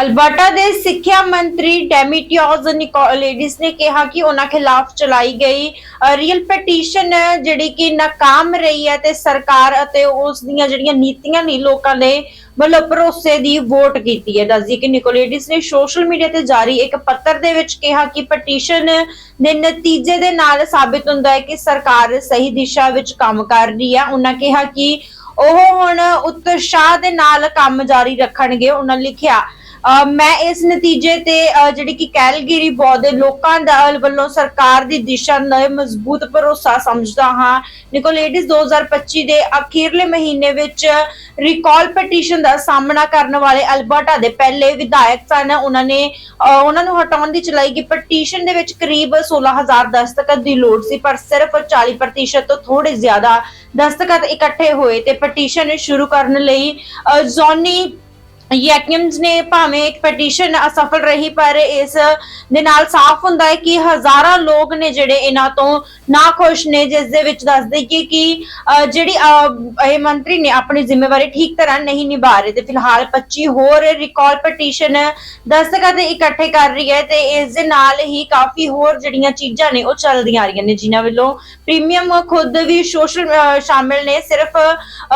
Alberta ਦੇ ਸਿੱਖਿਆ ਮੰਤਰੀ ਡੈਮੀਟਿਓਜ਼ ਨਿਕੋਲੇਡਿਸ ਨੇ ਕਿਹਾ ਕਿ ਉਹਨਾਂ ਖਿਲਾਫ ਚਲਾਈ ਗਈ ਰੀਅਲ ਪਟੀਸ਼ਨ ਜਿਹੜੀ ਕਿ ਨਾਕਾਮ ਰਹੀ ਹੈ ਤੇ ਸਰਕਾਰ ਅਤੇ ਉਸ ਦੀਆਂ ਜਿਹੜੀਆਂ ਨੀਤੀਆਂ ਨੇ ਲੋਕਾਂ ਨੇ ਵੱਲੋਂ ਭਰੋਸੇ ਦੀ ਵੋਟ ਕੀਤੀ ਹੈ। ਦੱਸਦੀ ਕਿ ਨਿਕੋਲੇਡਿਸ ਨੇ ਸੋਸ਼ਲ ਮੀਡੀਆ ਤੇ ਜਾਰੀ ਇੱਕ ਪੱਤਰ ਦੇ ਵਿੱਚ ਕਿਹਾ ਕਿ ਪਟੀਸ਼ਨ ਦੇ ਨਤੀਜੇ ਦੇ ਨਾਲ ਸਾਬਿਤ ਹੁੰਦਾ ਹੈ ਕਿ ਸਰਕਾਰ ਸਹੀ ਦਿਸ਼ਾ ਵਿੱਚ ਕੰਮ ਕਰ ਰਹੀ ਹੈ। ਉਹਨਾਂ ਕਿਹਾ ਕਿ ਉਹ ਹੁਣ ਉਤਸ਼ਾਹ ਦੇ ਨਾਲ ਕੰਮ ਜਾਰੀ ਰੱਖਣਗੇ। ਉਹਨਾਂ ਲਿਖਿਆ ਮੈਂ ਇਸ ਨਤੀਜੇ ਤੇ ਜਿਹੜੀ ਕਿ ਕੈਲਗਰੀ ਬਹੁਤ ਲੋਕਾਂ ਦਾ ਵੱਲੋਂ ਸਰਕਾਰ ਦੀ ਦਿਸ਼ਾ ਨਾਲ ਮਜ਼ਬੂਤ ਭਰੋਸਾ ਸਮਝਦਾ ਹਾਂ। ਨਿਕੋਲੇਡਿਸ 2025 ਦੇ ਅਖੀਰਲੇ ਮਹੀਨੇ ਵਿੱਚ ਰਿਕਾਲ ਪਟੀਸ਼ਨ ਦਾ ਸਾਹਮਣਾ ਕਰਨ ਵਾਲੇ ਅਲਬਰਟਾ ਦੇ ਪਹਿਲੇ ਵਿਧਾਇਕ ਸਨ। ਉਹਨਾਂ ਨੇ ਉਹਨਾਂ ਨੂੰ ਹਟਾਉਣ ਦੀ ਚਲਾਈ ਗਈ ਪਟੀਸ਼ਨ ਦੇ ਵਿੱਚ ਕਰੀਬ 16000 ਦਸਤਖਤ ਦੀ ਲੋੜ ਸੀ, ਪਰ ਸਿਰਫ 40% ਤੋਂ ਥੋੜੇ ਜ਼ਿਆਦਾ ਦਸਤਖਤ ਇਕੱਠੇ ਹੋਏ ਤੇ ਪਟੀਸ਼ਨ ਸ਼ੁਰੂ ਕਰਨ ਲਈ ਜ਼ੋਨੀ ਯੈਕਨਸ ਨੇ ਭਾਵੇਂ ਇੱਕ ਪਟੀਸ਼ਨ ਅਸਫਲ ਰਹੀ, ਪਰ ਇਸ ਦੇ ਨਾਲ ਸਾਫ਼ ਹੁੰਦਾ ਹੈ ਕਿ ਹਜ਼ਾਰਾਂ ਲੋਕ ਨੇ ਜਿਹੜੇ ਇਹਨਾਂ ਤੋਂ ਨਾਖੁਸ਼ ਨੇ, ਜਿਸ ਦੇ ਵਿੱਚ ਦੱਸਦੇ ਕਿ ਕਿ ਜਿਹੜੀ ਇਹ ਮੰਤਰੀ ਨੇ ਆਪਣੀ ਜ਼ਿੰਮੇਵਾਰੀ ਠੀਕ ਤਰ੍ਹਾਂ ਨਹੀਂ ਨਿਭਾ ਰਹੇ ਤੇ ਫਿਲਹਾਲ 25 ਹੋਰ ਰਿਕਾਲ ਪਟੀਸ਼ਨ ਦਸਤਖਤ ਇਕੱਠੇ ਕਰ ਰਹੀ ਹੈ ਤੇ ਇਸ ਦੇ ਨਾਲ ਹੀ ਕਾਫੀ ਹੋਰ ਜਿਹੜੀਆਂ ਚੀਜ਼ਾਂ ਨੇ ਉਹ ਚੱਲਦੀਆਂ ਆ ਰਹੀਆਂ ਨੇ, ਜਿਨ੍ਹਾਂ ਵੱਲੋਂ ਪ੍ਰੀਮੀਅਮ ਖੁਦ ਵੀ ਸੋਸ਼ਲ ਸ਼ਾਮਿਲ ਨੇ। ਸਿਰਫ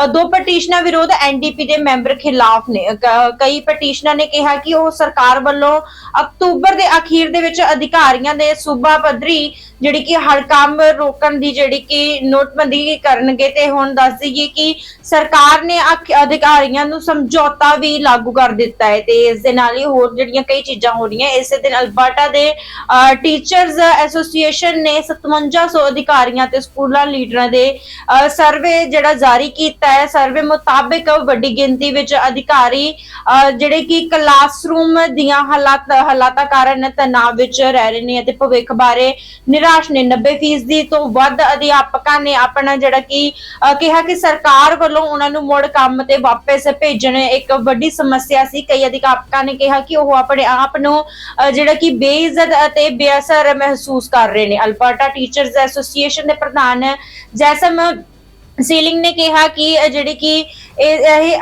ਦੋ ਪਟੀਸ਼ਨਾਂ ਵਿਰੋਧ ਐਨਡੀਪੀ ਦੇ ਮੈਂਬਰ ਖਿਲਾਫ ਨੇ। ਕਈ ਪਟੀਸ਼ਨਾਂ ਨੇ ਕਿਹਾ ਕਿ ਉਹ ਸਰਕਾਰ ਵੱਲੋਂ ਅਕਤੂਬਰ ਦੇ ਅਖੀਰ ਦੇ ਵਿੱਚ ਅਧਿਕਾਰੀਆਂ ਦੇ ਸੂਬਾ ਪੱਧਰੀ ਜਿਹੜੀ ਕਿ ਹਰ ਕੰਮ ਰੋਕਣ ਦੀ ਜਿਹੜੀ ਕਿ ਨੋਟਬੰਦੀ ਕਰਨਗੇ ਤੇ ਹੁਣ ਦੱਸ ਦਈਏ ਕਿ ਸਰਕਾਰ ਨੇ ਅਧਿਕਾਰੀਆਂ ਨੂੰ ਸਮਝੌਤਾ ਵੀ ਲਾਗੂ ਕਰ ਦਿੱਤਾ ਹੈ ਤੇ ਇਸ ਦੇ ਨਾਲ ਹੀ ਹੋਰ ਜਿਹੜੀਆਂ ਕਈ ਚੀਜ਼ਾਂ ਹੋ ਰਹੀਆਂ, ਇਸੇ ਦਿਨ ਅਲਬਰਟਾ ਦੇ ਟੀਚਰਸ ਐਸੋਸੀਏਸ਼ਨ ਨੇ 5700 ਅਧਿਕਾਰੀਆਂ ਤੇ ਸਕੂਲਾਂ ਲੀਡਰਾਂ ਦੇ ਸਰਵੇ ਜਿਹੜਾ ਜਾਰੀ ਕੀਤਾ ਹੈ ਸਰਵੇ ਮੁਤਾਬਕ ਵੱਡੀ ਗਿਣਤੀ ਵਿੱਚ ਅਧਿਕਾਰੀ ਜਿਹੜੇ ਕਿ ਕਲਾਸਰੂਮ ਦੀਆਂ ਹਾਲਾਤ ਹਾਲਾਤਾਂ ਕਾਰਨ ਤਣਾਅ ਵਿੱਚ ਰਹਿ ਰਹੇ ਨੇ ਅਤੇ ਭਵਿੱਖ ਬਾਰੇ ਨਿਰਾਸ਼ ਨੇ। 90% ਤੋਂ ਵੱਧ ਅਧਿਆਪਕਾਂ ਨੇ ਆਪਣਾ ਜਿਹੜਾ ਕਿ ਕਿਹਾ ਕਿ ਸਰਕਾਰ ਵੱਲੋਂ ਉਹਨਾਂ ਨੂੰ ਮੁੜ ਕੰਮ ਤੇ ਵਾਪਸ ਭੇਜਣ ਇੱਕ ਵੱਡੀ ਸਮੱਸਿਆ ਸੀ। ਕਈ ਅਧਿਆਪਕਾਂ ਨੇ ਕਿਹਾ ਕਿ ਉਹ ਆਪਣੇ ਆਪ ਨੂੰ ਜਿਹੜਾ ਕਿ ਬੇਇੱਜ਼ਤ ਅਤੇ ਬੇਅਸਰ ਮਹਿਸੂਸ ਕਰ ਰਹੇ ਨੇ। ਅਲਬਰਟਾ ਟੀਚਰਸ ਐਸੋਸੀਏਸ਼ਨ ਦੇ ਪ੍ਰਧਾਨ ਜੈਸਮ ਸੀਲਿੰਗ ਨੇ ਕਿਹਾ ਕਿ ਇਹ ਕਿ ਇਹ ਇਹ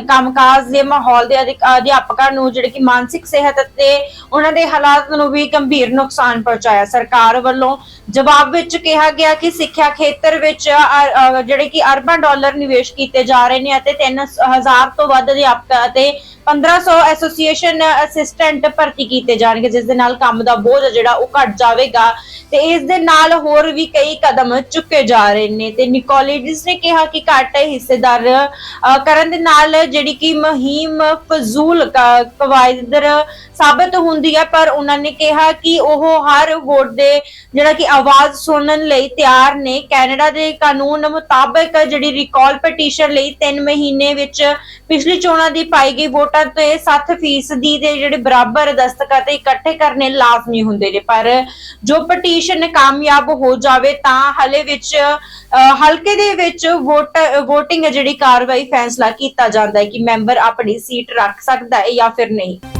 ਕੰਮਕਾਜ ਦੇ ਮਾਹੌਲ ਦੇ ਅਧਿਆਪਕਾਂ ਨੂੰ, ਜਿਹੜੇ ਕਿ ਮਾਨਸਿਕ ਸਿਹਤ ਅਤੇ ਉਹਨਾਂ ਦੇ ਹਾਲਾਤ ਨੂੰ ਵੀ ਗੰਭੀਰ ਨੁਕਸਾਨ ਪਹੁੰਚਾਇਆ। ਸਰਕਾਰ ਵੱਲੋਂ ਜਵਾਬ ਵਿੱਚ ਕਿਹਾ ਗਿਆ ਕਿ ਸਿੱਖਿਆ ਖੇਤਰ ਵਿੱਚ ਅ- ਜਿਹੜੇ ਕਿ ਅਰਬਾਂ ਡਾਲਰ ਨਿਵੇਸ਼ ਕੀਤੇ ਜਾ ਰਹੇ ਨੇ ਅਤੇ 3000 ਤੋਂ ਵੱਧ ਅਧਿਆਪਕ ਅਤੇ 1500 ਐਸੋਸੀਏਸ਼ਨ ਅਸਿਸਟੈਂਟ ਭਰਤੀ ਕੀਤੇ ਜਾਣਗੇ, ਜਿਸ ਦੇ ਨਾਲ ਕੰਮ ਦਾ ਬੋਝ ਜਿਹੜਾ ਉਹ ਘਟ ਜਾਵੇਗਾ। ਤੇ ਇਸ ਦੇ ਨਾਲ ਹੋਰ ਵੀ ਕਈ ਕਦਮ ਚੁੱਕੇ ਜਾ ਰਹੇ ਨੇ। ਤੇ ਨਿਕੋਲਿਡਿਸ ਨੇ ਕਿਹਾ ਕਿ ਘੱਟ ਹਿੱਸੇਦਾਰ ਕਰਨ ਦੇ ਨਾਲ ਜਿਹੜੀ ਕਿ ਮੁਹਿੰਮ ਫਜ਼ੂਲ ਕਵਾਇਦਰ ਸਾਬਤ ਹੁੰਦੀ ਹੈ ਪਰ ਉਹਨਾਂ ਨੇ ਕਿਹਾ ਕਿ ਉਹ ਹਰ ਵੋਟ ਦੇ ਜਿਹੜਾ ਕਿ ਆਵਾਜ਼ ਸੁਣਨ ਲਈ ਤਿਆਰ ਨੇ। ਕੈਨੇਡਾ ਦੇ ਕਾਨੂੰਨ ਮੁਤਾਬਕ ਜਿਹੜੀ ਰਿਕਾਲ ਪਟੀਸ਼ਨ ਲਈ 3 ਮਹੀਨੇ ਵਿੱਚ ਪਿਛਲੀ ਚੋਣਾਂ ਦੀ ਪਾਈ ਗਈ ਵੋਟਾਂ ਤੇ 7% ਦੇ ਜਿਹੜੇ ਬਰਾਬਰ ਦਸਤਖਤ ਇਕੱਠੇ ਕਰਨੇ ਲਾਜ਼ਮੀ ਹੁੰਦੇ ਨੇ। ਪਰ ਜੋ ਪਟੀਸ਼ਨ ਕਾਮਯਾਬ ਹੋ ਜਾਵੇ ਤਾਂ ਹਲੇ ਵਿੱਚ ਹਲਕੇ ਦੇ ਵਿੱਚ ਵੋਟ VOTING ਜਿਹੜੀ ਕਾਰਵਾਈ ਫੈਸਲਾ ਕੀਤਾ ਜਾਂਦਾ ਹੈ ਕਿ ਮੈਂਬਰ ਆਪਣੀ ਸੀਟ ਰੱਖ ਸਕਦਾ ਹੈ ਜਾਂ ਫਿਰ ਨਹੀਂ।